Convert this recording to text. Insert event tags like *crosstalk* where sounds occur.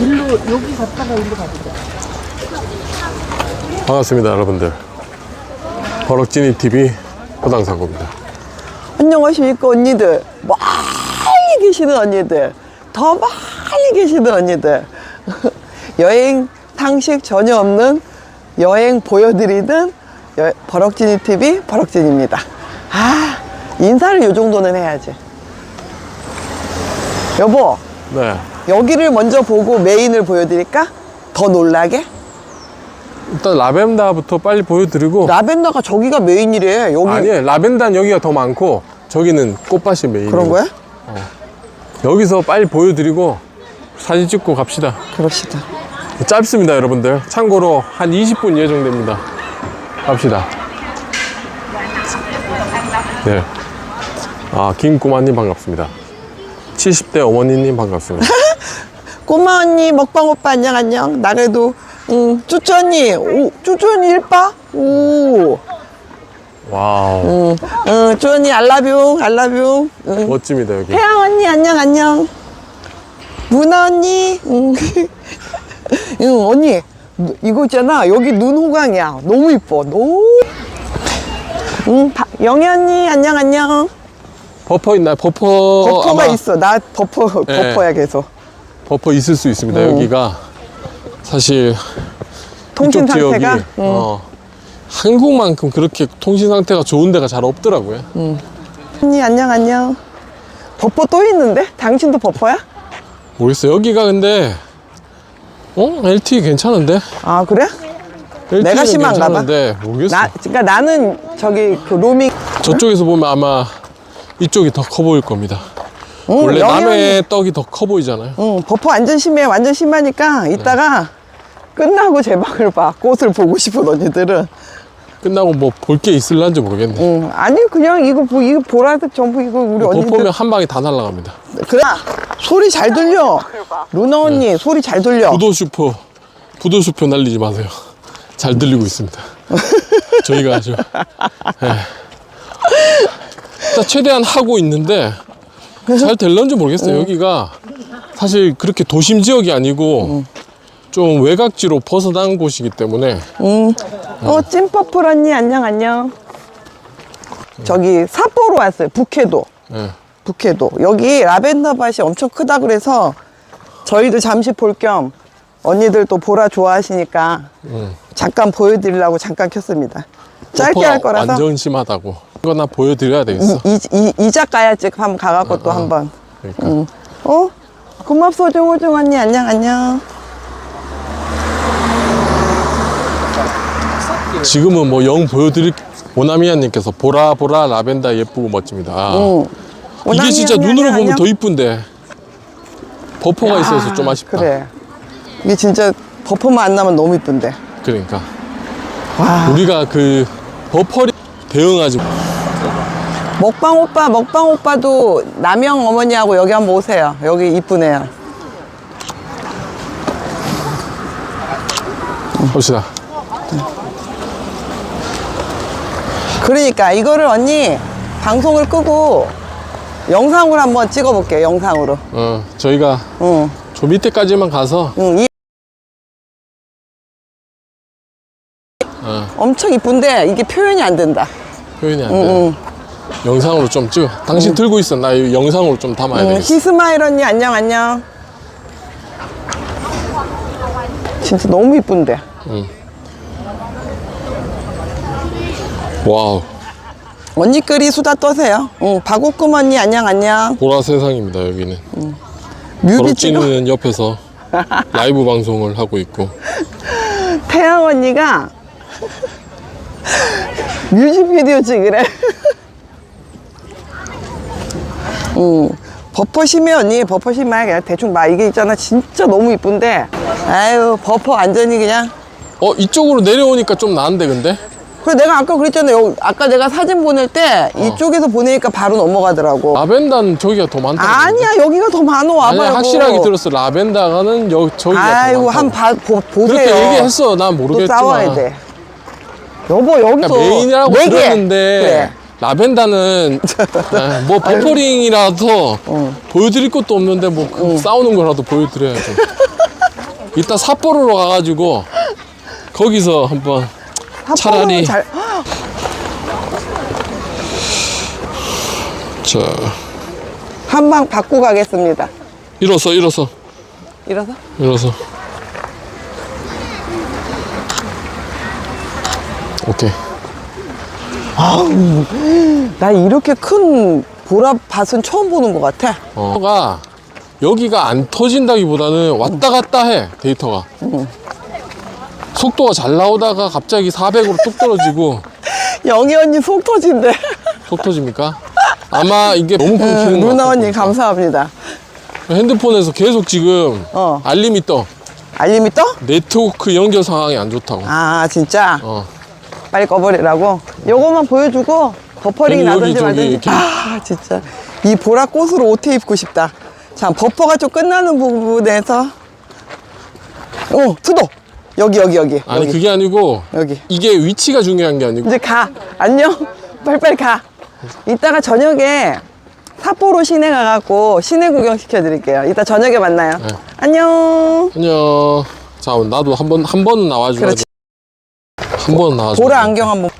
일로 여기 갔다가 일로 가보자. 반갑습니다, 여러분들. 버럭지니 TV 호당사고입니다. 안녕하십니까 언니들 멀리 계시는 언니들 더 멀리 계시는 언니들 *laughs* 여행 상식 전혀 없는 여행 보여드리는 여- 버럭지니 TV 버럭진입니다 아 인사를 요 정도는 해야지 여보 네. 여기를 먼저 보고 메인을 보여드릴까? 더 놀라게? 일단 라벤더부터 빨리 보여드리고. 라벤더가 저기가 메인이래 여기 아니, 라벤더는 여기가 더 많고, 저기는 꽃밭이 메인. 그런 거야? 여기서 빨리 보여드리고, 사진 찍고 갑시다. 그럽시다 짧습니다, 여러분들. 참고로 한 20분 예정됩니다. 갑시다. 네. 아, 김꼬마님 반갑습니다. 70대 어머니님 반갑습니다. *laughs* 꼬마 언니 먹방 오빠 안녕 안녕. 나래도. 응. 쭈쭈 언니 오 쭈쭈 언니 일빠 오응 와우. 응, 쭈 언니 알라뷰 알라뷰 응. 멋집니다, 여기. 태양 언니 안녕 안녕. 문아 언니. 응, *laughs* 응 언니. 누- 이거 있잖아. 여기 눈 호강이야. 너무 이뻐. 너무. 응 바- 영애 언니 안녕 안녕. 버퍼 있나요? 버퍼. 버퍼가 아마. 있어. 나 버퍼 예. 버퍼야 계속 버퍼 있을 수 있습니다. 여기가 사실 통신 이쪽 지역이 상태가 응. 어, 한국만큼 그렇게 통신 상태가 좋은 데가 잘 없더라고요. 언니 안녕 안녕 버퍼 또 있는데? 당신도 버퍼야? 모르겠어요. 여기가 근데 어 LTE 괜찮은데? 아 그래? LTE 내가 는 심한가 봐. 괜찮은데 모르겠어. 나 그러니까 나는 저기 그 로밍 저쪽에서 보면 아마 이쪽이 더 커 보일 겁니다. 응, 원래 영양이- 남의 떡이 더 커 보이잖아요. 응 버퍼 완전 심해 완전 심하니까 이따가 끝나고 제 방을 봐 꽃을 보고 싶은 언니들은 끝나고 뭐 볼 게 있을란지 모르겠네. 응 아니 그냥 이거 보 이거 보라색 전부 이거 우리 언니들 버퍼면 한 방에 다 날아갑니다. 그래 소리 잘 들려 루나 언니 소리 잘 들려 부도 슈퍼, 부도 슈퍼 날리지 마세요. 잘 들리고 있습니다. *laughs* 저희가 아주. 예. 최대한 하고 있는데 잘 될런지 모르겠어요. 여기가 사실 그렇게 도심 지역이 아니고 좀 외곽지로 벗어난 곳이기 때문에. 어. 찐퍼플 언니 안녕 안녕. 저기 삿포로 왔어요 북해도. 예. 북해도. 여기 라벤더 밭이 엄청 크다 그래서 저희도 잠시 볼 겸 언니들 또 보라 좋아하시니까 잠깐 보여드리려고 잠깐 켰습니다. 짧게 할 거라서. 완전 심하다고. 이거 나 보여드려야 되겠어. 이, 이, 이자가야 집 한번 가갖고 또 한번 그러니까. 응. 어? 고맙소 정호중 언니 안녕 안녕 지금은 뭐 영 보여드릴 오나미야님께서 보라 보라 라벤더 예쁘고 멋집니다. 응. 이게 오나미 진짜 언니, 눈으로 안녕, 보면 안녕. 더 이쁜데 버퍼가 있어서 좀 아쉽다. 그래 이게 진짜 버퍼만 안 나면 너무 이쁜데 그러니까 와 우리가 그 버퍼리 대응하지 먹방 오빠, 먹방 오빠도 남영 어머니하고 여기 한번 오세요. 여기 이쁘네요. 봅시다. 그러니까 이거를 언니 방송을 끄고 영상으로 한번 찍어 볼게요. 영상으로. 어 저희가 응, 저 밑에까지만 가서 응. 이... 어, 엄청 이쁜데 이게 표현이 안 된다. 표현이 안 돼. 응, 영상으로 좀 찍어. 당신 들고 있어. 나이 영상으로 좀 담아야 응. 되겠어. 히스마일 언니 안녕 안녕. 진짜 너무 이쁜데. 와우 언니끼리 수다 떠세요. 응, 박옥금 언니 안녕 안녕. 보라 세상입니다 여기는. 뮤비 찍어. 버럭지는 옆에서 *laughs* 라이브 방송을 하고 있고 태양 언니가 뮤직비디오 찍으래. 응. 버퍼 심해 언니 버퍼 심해 그냥 대충 봐 이게 있잖아 진짜 너무 이쁜데 아유 버퍼 완전히 그냥 어 이쪽으로 내려오니까 좀 나은데 근데 그래 내가 아까 그랬잖아 요 아까 내가 사진 보낼 때 어. 이쪽에서 보내니까 바로 넘어가더라고 라벤더는 저기가 더 많다. 아니야 여기가 더 많어 와봐요 아니 확실하게 들었어. 라벤더가는 여 저기가 아이고 더한 많다. 봐, 보, 보세요 그렇게 얘기했어. 난또 모르겠지만. 싸워야 돼 여보 여기서 그러니까 메인이라고 네 개. 들었는데 그래. 라벤더는 *laughs* 아, 뭐 버퍼링이라서 보여드릴 것도 없는데 뭐그 싸우는 거라도 보여드려야죠. 이따 삿포로로 가가지고 거기서 한번 차라리- 잘 자 한방 받고 가겠습니다. 일어서 일어서 일어서. 일어서 오케이 나 이렇게 큰 보라밭은 처음 보는 것 같아. 어가 여기가 안 터진다기보다는 왔다 갔다 해 데이터가 속도가 잘 나오다가 갑자기 400으로 뚝 떨어지고 *laughs* 영희 언니 속 터진대. 속 터집니까? 아마 이게 너무 끊기는 것 누나 같아요. 언니 감사합니다. 핸드폰에서 계속 지금 어. 알림이 떠 알림이 떠? 네트워크 연결 상황이 안 좋다고 아 진짜 어. 빨리 꺼버리라고. 요거만 보여주고 버퍼링이 여기, 나든지 저기, 말든지. 아 진짜. 이 보라 꽃으로 옷 입고 싶다. 자 버퍼가 좀 끝나는 부분에서. 어 수도 여기 여기 여기. 아니 여기. 그게 아니고 여기. 이게 위치가 중요한 게 아니고. 이제 가. 안녕. *laughs* 빨리빨리 가. 이따가 저녁에 삿포로 시내 가갖고 시내 구경 시켜드릴게요. 이따 저녁에 만나요. 네. 안녕. 안녕. 자 나도 한번 한 번은 나와줘야. 돼. 한 번은 나와줘 보라 안경 한번